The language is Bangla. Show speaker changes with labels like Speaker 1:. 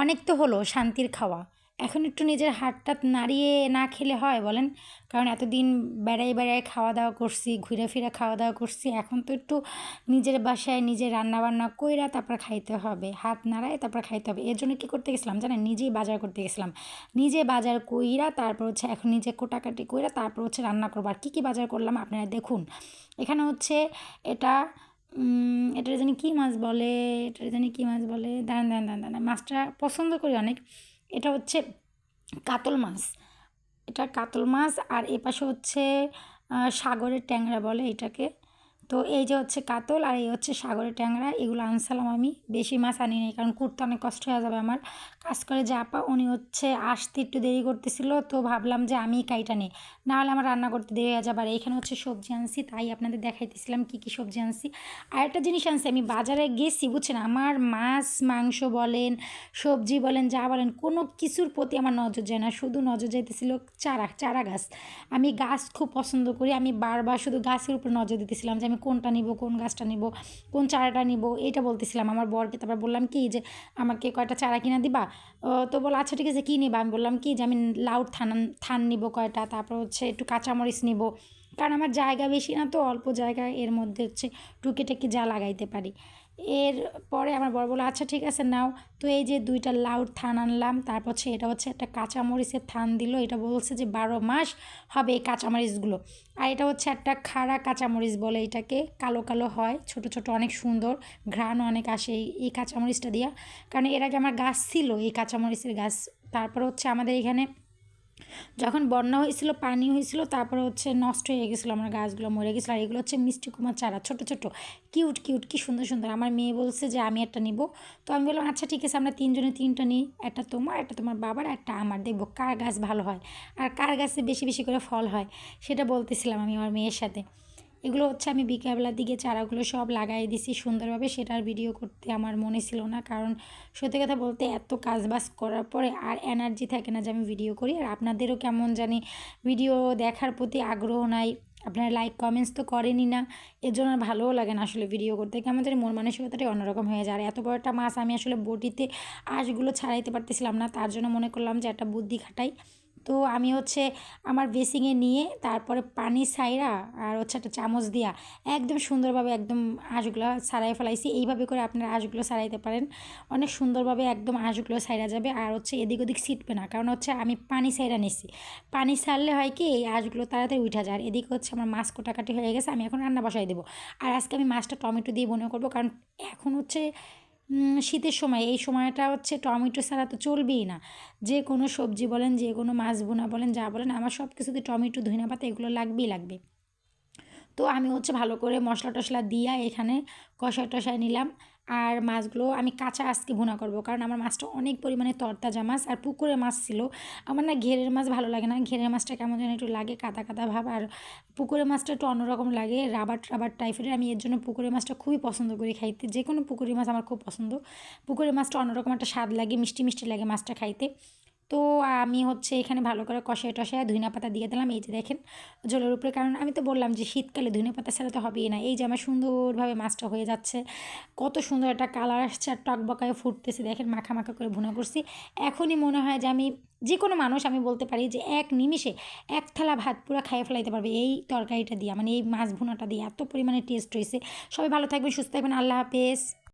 Speaker 1: অনেক তো হলো শান্তির খাওয়া। এখন একটু নিজের হাতটা নাড়িয়ে না খেলে হয় বলেন। কারণ এতদিন বেড়াই বেড়াই খাওয়া দাওয়া করছি, ঘুরে ফিরে খাওয়া দাওয়া করছি, এখন তো একটু নিজের বাসায় নিজের রান্না বান্না কইরা তারপর খাইতে হবে। হাত নাড়ায় তারপর খাইতে হবে। এর জন্য কী করতে গেছিলাম জানেন? নিজেই বাজার করতে গেছিলাম। নিজে বাজার কইরা তারপর হচ্ছে এখন নিজে কোটাকাটি কইরা তারপর হচ্ছে রান্না করব। আর কী কী বাজার করলাম আপনারা দেখুন। এখানে হচ্ছে এটা এটা জানি কী মাছ বলে এটা জানি কী মাছ বলে, দাঁড়ান দাঁড়ান দাঁড়ান দাঁড়ান, মাছটা পছন্দ করি অনেক। এটা হচ্ছে কাতল মাছ। এটা কাতল মাছ আর এ পাশে হচ্ছে সাগরের ট্যাংরা বলে এটাকে। তো এই যে হচ্ছে কাতল আর এই হচ্ছে সাগরের ট্যাংরা, এগুলো আনসালাম আমি। বেশি মাছ আনি নাই কারণ করতে অনেক কষ্ট হয়ে যাবে আমার। কাজ করে যে আপা, উনি হচ্ছে আসতে একটু দেরি করতেছিল, তো ভাবলাম যে আমি কাইটা নিই। নাহলে আমার রান্না করতে দেরি হয়ে যাবে। আর এখানে হচ্ছে সবজি আনছি, তাই আপনাদের দেখাইতেছিলাম কী কী সবজি আনছি। আর একটা জিনিস আনছি, আমি বাজারে গেছি, বুঝছেন, আমার মাছ, মাংস বলেন, সবজি বলেন, যা বলেন, কোনো কিছুর প্রতি আমার নজর যায় না। শুধু নজর যাইতেছিল চারা চারা গাছ। আমি গাছ খুব পছন্দ করি, আমি বারবার শুধু গাছের উপর নজর দিতেছিলাম যে আমি কোনটা নিব, কোন গাছটা নিব, কোন চারাটা নিব এটা বলতেছিলাম আমার বরকে। তারপর বললাম কি যে, আমাকে কয়টা চারা কিনা দিবা? তো বলো আচ্ছা ঠিক আছে, কী নিবা? আমি বললাম কি যে, আমি লাউড থান থান নিব কয়টা, তারপর হচ্ছে একটু কাঁচামরিচ নিব। কারণ আমার জায়গা বেশি না, তো অল্প জায়গায় এর মধ্যে হচ্ছে টুকিটাকি যা লাগাইতে পারি। এর পরে আমার বড় বলো আচ্ছা ঠিক আছে, নাও। তো এই যে দুইটা লাউর থান আনলাম, তারপর হচ্ছে এটা হচ্ছে একটা কাঁচামরিচের থান দিল। এটা বলছে যে বারো মাস হবে এই কাঁচামরিচগুলো। আর এটা হচ্ছে একটা খাড়া কাঁচামরিচ বলে এটাকে। কালো কালো হয়, ছোট ছোট, অনেক সুন্দর। ঘ্রাণ অনেক আসে এই কাঁচামরিচটা দিয়া। কারণ এর আগে আমার গাছ ছিল, এই কাঁচামরিচের গাছ। তারপর হচ্ছে আমাদের এখানে যখন বন্যা হয়েছিল, পানি হয়েছিল, তারপরে হচ্ছে নষ্ট হয়ে গেছিল আমার গাছগুলো, মরে গেছিল। আর এগুলো হচ্ছে মিষ্টি কুমার চারা, ছোটো ছোটো। কিউট কিউট, কি সুন্দর সুন্দর। আমার মেয়ে বলছে যে, আমি একটা নিব। তো আমি বললাম আচ্ছা ঠিক আছে, আমরা তিনজনে তিনটা নিই। একটা তোমার একটা তোমার বাবার, একটা আমার। দেখব কার গাছ ভালো হয়। আর কার গাছে বেশি বেশি করে ফল হয়? সেটা বলতেছিলাম আমি আমার মেয়ের সাথে। এগুলো হচ্ছে আমি বিকেলবেলার দিকে চারাগুলো সব লাগাই দিছি সুন্দরভাবে, সেটার ভিডিও করতে আমার মনে ছিল না। কারণ সত্যি কথা বলতে এত কাজবাজ করার পরে আর এনার্জি থাকে না যে আমি ভিডিও করি। আর আপনাদেরও কেমন জানি ভিডিও দেখার প্রতি আগ্রহ নাই। আপনারা লাইক কমেন্টস তো করেনই না। এর জন্য আর ভালোও লাগে না আসলে ভিডিও করতে। কেমন জানি মন মানসিকতাটাই অন্যরকম হয়ে যায়। আর এত বড় একটা মাছ আমি আসলে বটিতে আঁশগুলো ছাড়াইতে পারতেছিলাম না। তার জন্য মনে করলাম যে একটা বুদ্ধি খাটাই। তো আমি হচ্ছে আমার বেসিংয়ে নিয়ে তারপরে পানি সাইরা আর হচ্ছে একটা চামচ দিয়া একদম সুন্দরভাবে একদম আঁশগুলো সারাই ফেলাইছি। এইভাবে করে আপনারা আঁশগুলো সারাইতে পারেন। অনেক সুন্দরভাবে একদম আঁশগুলো সাইরা যাবে আর হচ্ছে এদিক ওদিক ছিটবে না। কারণ হচ্ছে আমি পানি সাইরা নিছি। পানি সারলে হয় কি এই আঁশগুলো তাড়াতাড়ি উঠা যায়। আর এদিকে হচ্ছে আমার মাছ কোটাকাটি হয়ে গেছে, আমি এখন রান্না বসাই দেবো। আর আজকে আমি মাছটা টমেটো দিয়ে মনে করব। কারণ এখন হচ্ছে শীতের সময়, এই সময়টা হচ্ছে টমেটো ছাড়া তো চলবেই না। যে কোনো সবজি বলেন, যে কোনো মাছ বোনা বলেন, যা বলেন, আমার সব কিছুতে টমেটো ধনিয়া পাতা এগুলো লাগবেই লাগবে। তো আমি হচ্ছে ভালো করে মশলা টশলা দিয়া এখানে কষা টষায় নিলাম। আর মাছগুলো আমি কাঁচা আজকে ভুনা করব, কারণ আমার মাছটা অনেক পরিমাণে তরতাজা মাছ আর পুকুরের মাছ ছিল। আমার না ঘেরের মাছ ভালো লাগে না, ঘেরের মাছটা কেমন যেন একটু লাগে কাদা কাদা ভাব, আর পুকুরের মাছটা একটু অন্যরকম লাগে, রাবার রাবার টাইপের আমি এর জন্য পুকুরের মাছটা খুবই পছন্দ করি খাইতে যে কোনো পুকুরের মাছ আমার খুব পছন্দ। পুকুরের মাছটা অন্যরকম একটা স্বাদ লাগে, মিষ্টি মিষ্টি লাগে মাছটা খাইতে। তো আমি হচ্ছে এখানে ভালো করে কষায় টসায় ধনিয়া পাতা দিয়ে দিলাম। এই যে দেখেন জলের উপরে, কারণ আমি তো বললাম যে শীতকালে ধনিয়া পাতা ছাড়া তো হবেই না। এই যে আমার সুন্দরভাবে মাছটা হয়ে যাচ্ছে, কত সুন্দর একটা কালার আসছে আর টক বকায় ফুটতেছে। দেখেন মাখা মাখা করে ভুনা করছি। এখনই মনে হয় যে আমি, যে কোনো মানুষ আমি বলতে পারি যে এক নিমিষে এক থালা ভাত পুরো খাইয়ে ফেলাইতে পারবে এই তরকারিটা দিয়ে। মানে এই মাছ ভুনাটা দিয়ে এত পরিমাণে টেস্ট হয়েছে সবাই ভালো থাকবেন, সুস্থ থাকবেন। আল্লাহ হাফেজ।